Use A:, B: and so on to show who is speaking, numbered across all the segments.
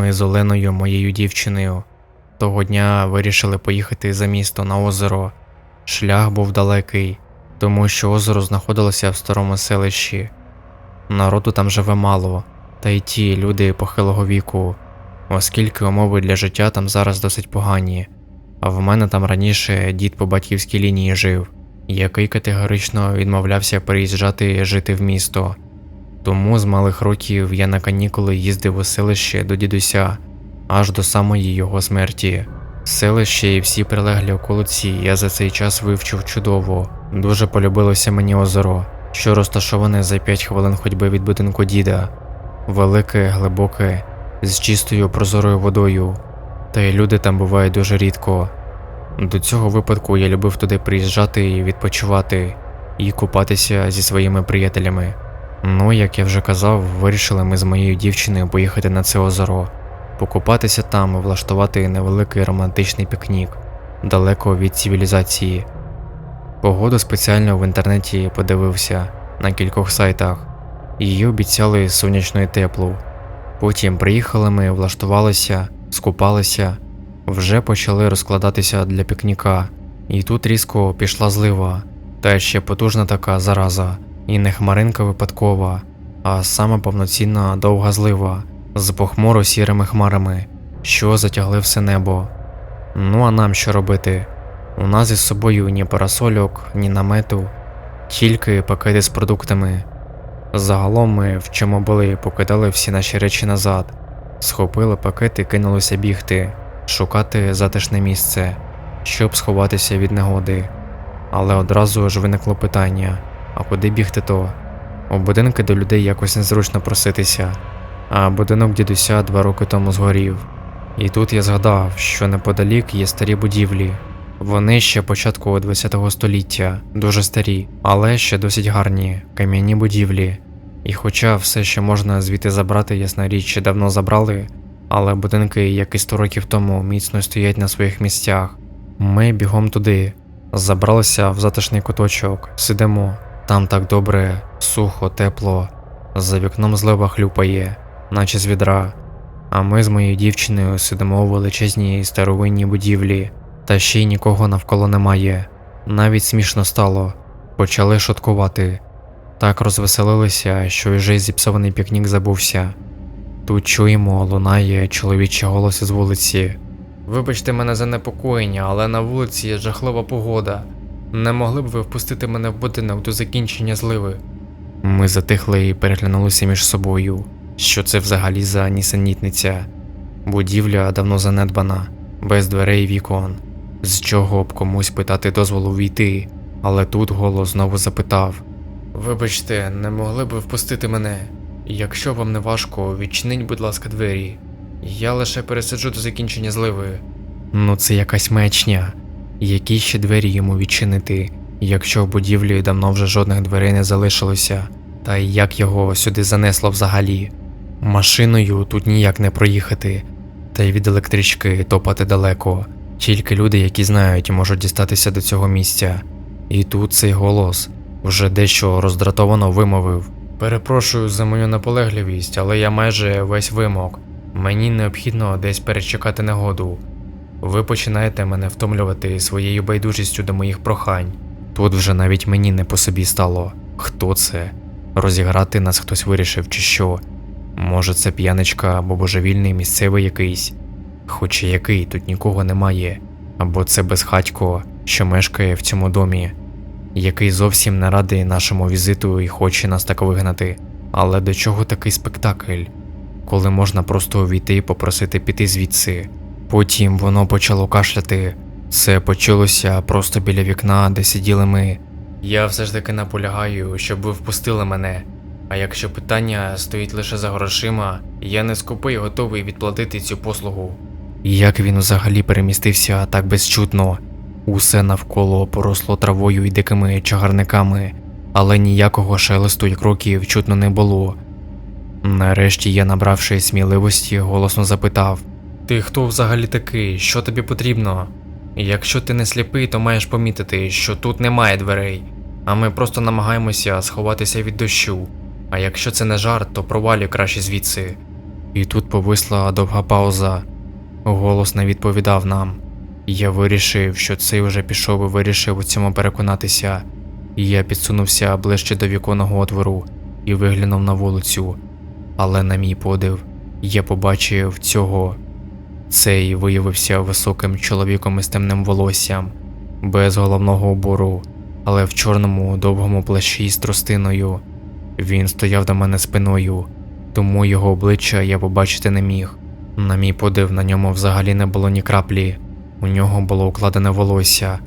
A: Ми з Оленою, моєю дівчиною, того дня вирішили поїхати за місто на озеро. Шлях був далекий, тому що озеро знаходилося в старому селищі. Народу там живе мало, та й ті люди похилого віку, оскільки умови для життя там зараз досить погані. А в мене там раніше дід по батьківській лінії жив, який категорично відмовлявся переїжджати жити в місто. Тому з малих років я на канікули їздив у селище до дідуся аж до самої його смерті. Селище і всі прилеглі околиці я за цей час вивчив чудово. Дуже полюбилося мені озеро, що розташоване за 5 хвилин ходьби від будинку діда, велике, глибоке, з чистою прозорою водою. Та й люди там бувають дуже рідко. До цього випадку я любив туди приїжджати і відпочивати, і купатися зі своїми приятелями. Ну, як я вже казав, вирішили ми з моєю дівчиною поїхати на це озеро, покупатися там і влаштувати невеликий романтичний пікнік далеко від цивілізації. Погоду спеціально в інтернеті подивився на кількох сайтах, її обіцяли сонячну і теплу. Потім приїхали ми, влаштувалися, скупалися, вже почали розкладатися для пікніка, і тут різко пішла злива, та ще потужна така зараза, і не хмаринка випадкова, а саме повноцінна довга злива з похмуро сірими хмарами, що затягли все небо. Ну а нам що робити? У нас із собою ні парасольок, ні намету, тільки пакети з продуктами. Загалом ми, в чому були, покидали всі наші речі назад, схопили пакет і кинулися бігти, шукати затишне місце, щоб сховатися від негоди. Але одразу ж виникло питання: а куди бігти то? У будинки до людей якось незручно проситися, а будинок дідуся два роки тому згорів. І тут я згадав, що неподалік є старі будівлі. Вони ще початку ХХ століття, дуже старі, але ще досить гарні, кам'яні будівлі. І хоча все, що можна звідти забрати, ясна річ, давно забрали, але будинки, як і 100 років тому, міцно стоять на своїх місцях. Ми бігом туди, забралися в затишний куточок, сидимо, там так добре, сухо, тепло, за вікном злива хлюпає, наче з відра. А ми з моєю дівчиною сидимо у величезній старовинній будівлі, та ще й нікого навколо немає. Навіть смішно стало, почали шуткувати. Так розвеселилися, що вже й зіпсований пікнік забувся. Тут чуємо, лунає чоловічий голос із вулиці. Вибачте мене за непокоєння, але на вулиці є жахлива погода. Не могли б ви впустити мене в будинок до закінчення зливи? Ми затихли і переглянулися між собою. Що це взагалі за нісенітниця? Будівля давно занедбана, без дверей і вікон. З чого б комусь питати дозволу війти, але тут голос знову запитав: Вибачте, не могли б впустити мене? Якщо вам не важко, відчиніть, будь ласка, двері. Я лише пересиджу до закінчення зливи. Ну, це якась мечня. Які ще двері йому відчинити, якщо в будівлі давно вже жодних дверей не залишилося, та як його сюди занесло взагалі? Машиною тут ніяк не проїхати, та й від електрички топати далеко. Тільки люди, які знають, можуть дістатися до цього місця. І тут цей голос вже дещо роздратовано вимовив. Перепрошую за мою наполегливість, але я майже весь вимок. Мені необхідно десь перечекати негоду. Ви починаєте мене втомлювати своєю байдужістю до моїх прохань. Тут вже навіть мені не по собі стало. Хто це? Розіграти нас хтось вирішив, чи що? Може, це п'яничка або божевільний місцевий якийсь, хоча який тут нікого немає, або це безхатько, що мешкає в цьому домі, який зовсім не радий нашому візиту і хоче нас так вигнати. Але до чого такий спектакль, коли можна просто увійти і попросити піти звідси? Потім воно почало кашляти. Це почалося просто біля вікна, де сиділи ми. Я все ж таки наполягаю, щоб ви впустили мене. А якщо питання стоїть лише за грошима, я не скупий готовий відплатити цю послугу. Як він взагалі перемістився так безчутно? Усе навколо поросло травою і дикими чагарниками, але ніякого шелесту й кроків чутно не було. Нарешті я, набравши сміливості, голосно запитав: Ти хто взагалі такий? Що тобі потрібно? Якщо ти не сліпий, то маєш помітити, що тут немає дверей, а ми просто намагаємося сховатися від дощу. А якщо це не жарт, то провалюй краще звідси. І тут повисла довга пауза. Голос не відповідав нам. Я вирішив, що цей уже пішов і вирішив у цьому переконатися. І я підсунувся ближче до віконного отвору і виглянув на вулицю. Але на мій подив, я побачив цього. Цей виявився високим чоловіком із темним волоссям, без головного убору, але в чорному довгому плащі з тростиною. Він стояв до мене спиною, тому його обличчя я побачити не міг. На мій подив, на ньому взагалі не було ні краплі. У нього було укладене волосся,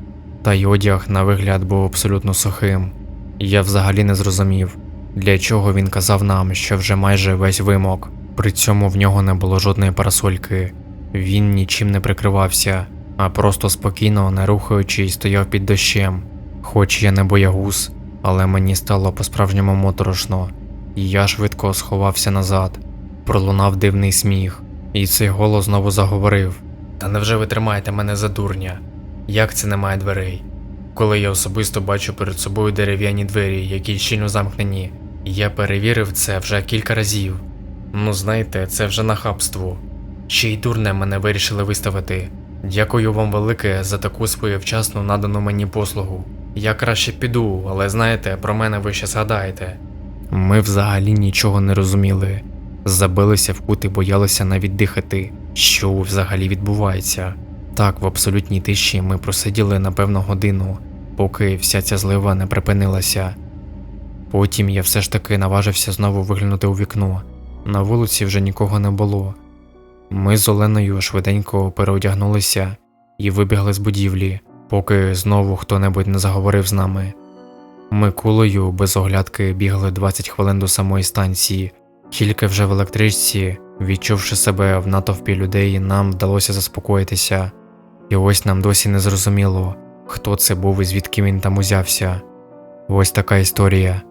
A: та й одяг на вигляд був абсолютно сухим. Я взагалі не зрозумів, для чого він казав нам, що вже майже весь вимок. При цьому в нього не було жодної парасольки. Він нічим не прикривався, а просто спокійно, не рухаючись, стояв під дощем. Хоч я не боягуз, але мені стало по-справжньому моторошно, і я швидко сховався назад. Пролунав дивний сміх, і цей голос знову заговорив: Та невже ви тримаєте мене за дурня? Як це немає дверей? Коли я особисто бачу перед собою дерев'яні двері, які щільно замкнені, я перевірив це вже кілька разів. Ну, знаєте, це вже нахабство. Ще й дурне мене вирішили виставити. Дякую вам велике за таку своєвчасно надану мені послугу. Я краще піду, але знаєте, про мене ви ще згадаєте. Ми взагалі нічого не розуміли. Забилися в кут і боялися навіть дихати, що взагалі відбувається. Так, в абсолютній тиші ми просиділи напевно годину, поки вся ця злива не припинилася. Потім я все ж таки наважився знову виглянути у вікно. На вулиці вже нікого не було. Ми з Оленою швиденько переодягнулися і вибігли з будівлі, поки знову хто-небудь не заговорив з нами. Ми кулею без оглядки бігли 20 хвилин до самої станції, тільки вже в електричці, відчувши себе в натовпі людей, нам вдалося заспокоїтися. І ось нам досі не зрозуміло, хто це був і звідки він там узявся. Ось така історія.